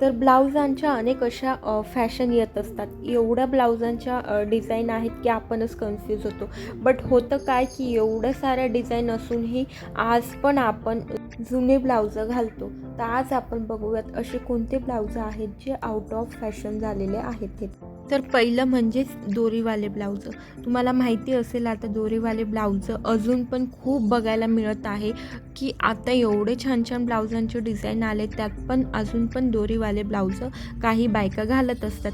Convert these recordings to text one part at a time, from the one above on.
तर ब्लाउजांच्या अनेक अशा फॅशन येत असतात. एवढ्या ब्लाउजांच्या डिझाईन आहेत की आपणच कन्फ्यूज होतो. बट होतं काय की एवढ्या साऱ्या डिझाईन असूनही आज पण आपण जुने ब्लाउजं घालतो. तर आज आपण बघूयात असे कोणते ब्लाउज आहेत जे आउट ऑफ फॅशन झालेले आहेत ते तर पहिलं म्हणजेच दोरीवाले ब्लाउज. तुम्हाला माहिती असेल आता दोरीवाले ब्लाउज अजून पण खूप बघायला मिळत आहे की आता एवढे छान छान ब्लाउजांचे डिझाईन आले त्यात पण अजून पण दोरीवाले ब्लाउज काही बायका घालत असतात.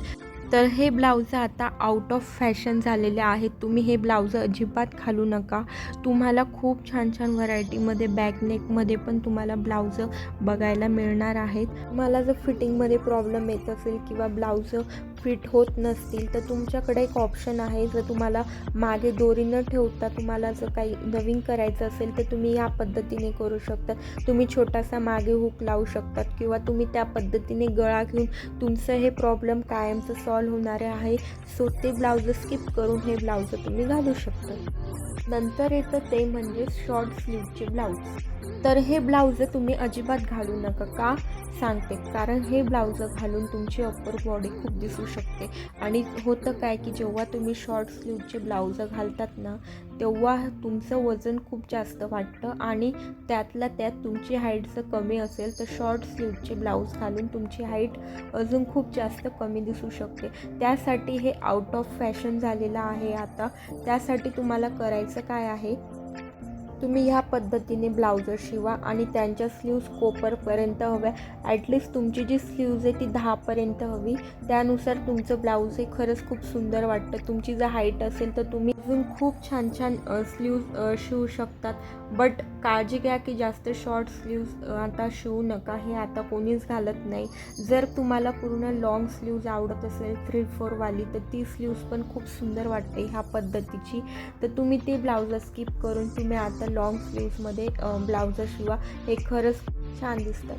तर हे ब्लाऊज आता आउट ऑफ फॅशन झालेले आहेत. तुम्ही हे ब्लाऊज अजिबात घालू नका. तुम्हाला खूप छान छान व्हरायटीमध्ये बॅक नेकमध्ये पण तुम्हाला ब्लाऊज बघायला मिळणार आहेत. तुम्हाला जर फिटिंगमध्ये प्रॉब्लेम येत असेल किंवा ब्लाऊज फिट होत नसतील तर तुमच्याकडे एक ऑप्शन आहे. जर तुम्हाला मागे दोरी न ठेवता तुम्हाला जर काही नवीन करायचं असेल तर तुम्ही या पद्धतीने करू शकता. तुम्ही छोटासा मागे हुक लावू शकतात किंवा तुम्ही त्या पद्धतीने गळा घेऊन तुमचं हे प्रॉब्लेम कायमचं स्टॉल होणारे आहे. सो ते ब्लाउज स्किप करून हे ब्लाउज तुम्ही घालू शकता. नंतर येतं ते म्हणजे शॉर्ट स्लीवचे ब्लाऊज तर हे ब्लाऊज तुम्ही अजिबात घालू नका का? सांगते. कारण हे ब्लाऊज घालून तुमची अप्पर बॉडी खूप दिसू शकते. आणि होतं काय की जेव्हा तुम्ही शॉर्ट स्लीवचे ब्लाऊज घालतात ना तेव्हा तुमचं वजन खूप जास्त वाटतं आणि त्यातल्या त्यात तुमची हाईट जर कमी असेल तर शॉर्ट स्लीवचे ब्लाऊज घालून तुमची हाईट अजून खूप जास्त कमी दिसू शकते. त्यासाठी हे आउट ऑफ फॅशन झालेलं आहे आता. त्यासाठी तुम्हाला करायचं काय आहे? तुम्ही ह्या पद्धतीने ब्लाउज शिवा आणि त्यांच्या स्लीव्ज कोपरपर्यंत हव्या. ॲटलिस्ट तुमची जी स्लीव्ज आहे ती दहापर्यंत हवी. त्यानुसार तुमचं ब्लाऊज हे खरंच खूप सुंदर वाटतं. तुमची जर हाईट असेल तर तुम्ही अजून खूप छान छान स्लीव्ज शिवू शकतात. बट काळजी घ्या की जास्त शॉर्ट स्लीव्ज आता शिवू नका. हे आता कोणीच घालत नाही. जर तुम्हाला पूर्ण लॉंग स्लीव्ज आवडत असेल थ्री फोरवाली तर ती स्लीव्ज पण खूप सुंदर वाटते ह्या पद्धतीची. तर तुम्ही ते ब्लाउज स्किप करून तुम्ही आता लॉंग स्लीव्समध्ये ब्लाउज शिवा. हे खरंच छान दिसतात.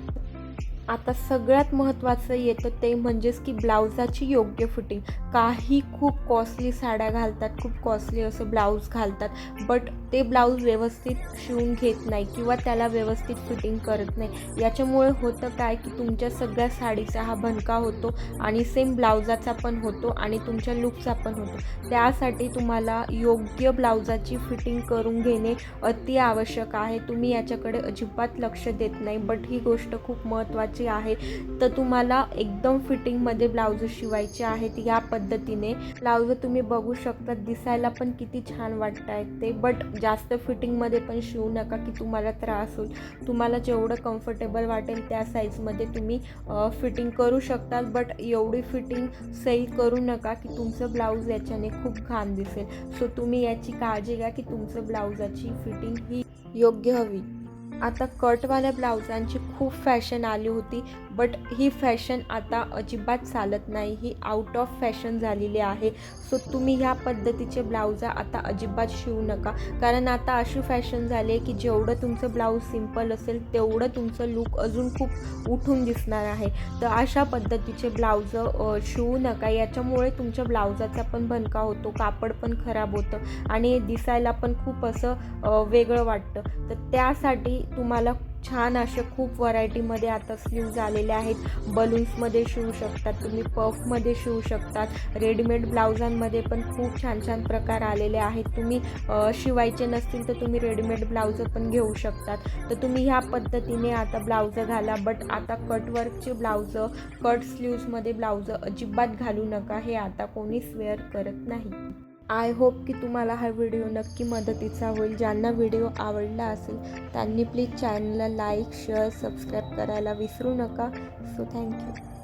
आता सगळ्यात महत्त्वाचं येतं ते म्हणजेच की ब्लाउजाची योग्य फिटिंग काही खूप कॉस्टली साड्या घालतात खूप कॉस्टली असं ब्लाऊज घालतात बट ते ब्लाऊज व्यवस्थित शिवून घेत नाही किंवा त्याला व्यवस्थित फिटिंग करत नाही. याच्यामुळे होतं काय की तुमच्या सगळ्या साडीचा हा भनका होतो आणि सेम ब्लाउजाचा पण होतो आणि तुमच्या लुकचा पण होतो. त्यासाठी तुम्हाला योग्य ब्लाउजाची फिटिंग करून घेणे अति आवश्यक आहे. तुम्ही याच्याकडे अजिबात लक्ष देत नाही बट ही गोष्ट खूप महत्त्वाची आहे तर तुम्हाला एकदम फिटिंगमध्ये ब्लाउज शिवायचे आहेत या पद्धतीने. ब्लाउज तुम्ही बघू शकता दिसायला पण किती छान वाटत आहेत ते बट जास्त फिटिंगमध्ये पण शिवू नका की तुम्हाला त्रास होईल. तुम्हाला जेवढं कम्फर्टेबल वाटेल त्या साईजमध्ये तुम्ही फिटिंग करू शकता बट एवढी फिटिंग सही करू नका की तुमचं ब्लाऊज याच्याने खूप घाण दिसेल. सो तुम्ही याची काळजी घ्या की तुमचं ब्लाऊजाची फिटिंग ही योग्य हवी. आता कटवाल्या ब्लाउजांची खूप फॅशन आली होती. बट ही फॅशन आता अजिबात चालत नाही. ही आउट ऑफ फॅशन झालेली आहे. सो तुम्ही ह्या पद्धतीचे ब्लाऊज आता अजिबात शिवू नका. कारण आता अशी फॅशन झाली आहे की जेवढं तुमचं ब्लाऊज सिंपल असेल तेवढं तुमचं लुक अजून खूप उठून दिसणार आहे. तर अशा पद्धतीचे ब्लाउज शिवू नका. याच्यामुळे तुमच्या ब्लाउजाचा पण भनका होतो कापड पण खराब होतं आणि दिसायला पण खूप असं वेगळं वाटतं. तर त्यासाठी तुम्हाला छान असे खूप व्हरायटीमध्ये आता स्लीव्ज आलेले आहेत. बलून्समध्ये शिवू शकतात तुम्ही पफमध्ये शिवू शकतात रेडीमेड ब्लाउजांमध्ये पण खूप छान छान प्रकार आलेले आहेत. तुम्ही शिवायचे नसतील तर तुम्ही रेडीमेड ब्लाउज पण घेऊ शकतात. तर तुम्ही ह्या पद्धतीने आता ब्लाउज घाला. बट आता कटवर्कचे ब्लाउज कट स्लीव्समध्ये ब्लाउज अजिबात घालू नका. हे आता कोणीच वेअर करत नाही. आय होप की तुम्हाला हा व्हिडिओ नक्की मदतीचा होईल. ज्यांना व्हिडिओ आवडला असेल त्यांनी प्लीज चॅनलला लाईक शेअर सबस्क्राईब करायला विसरू नका. So thank you.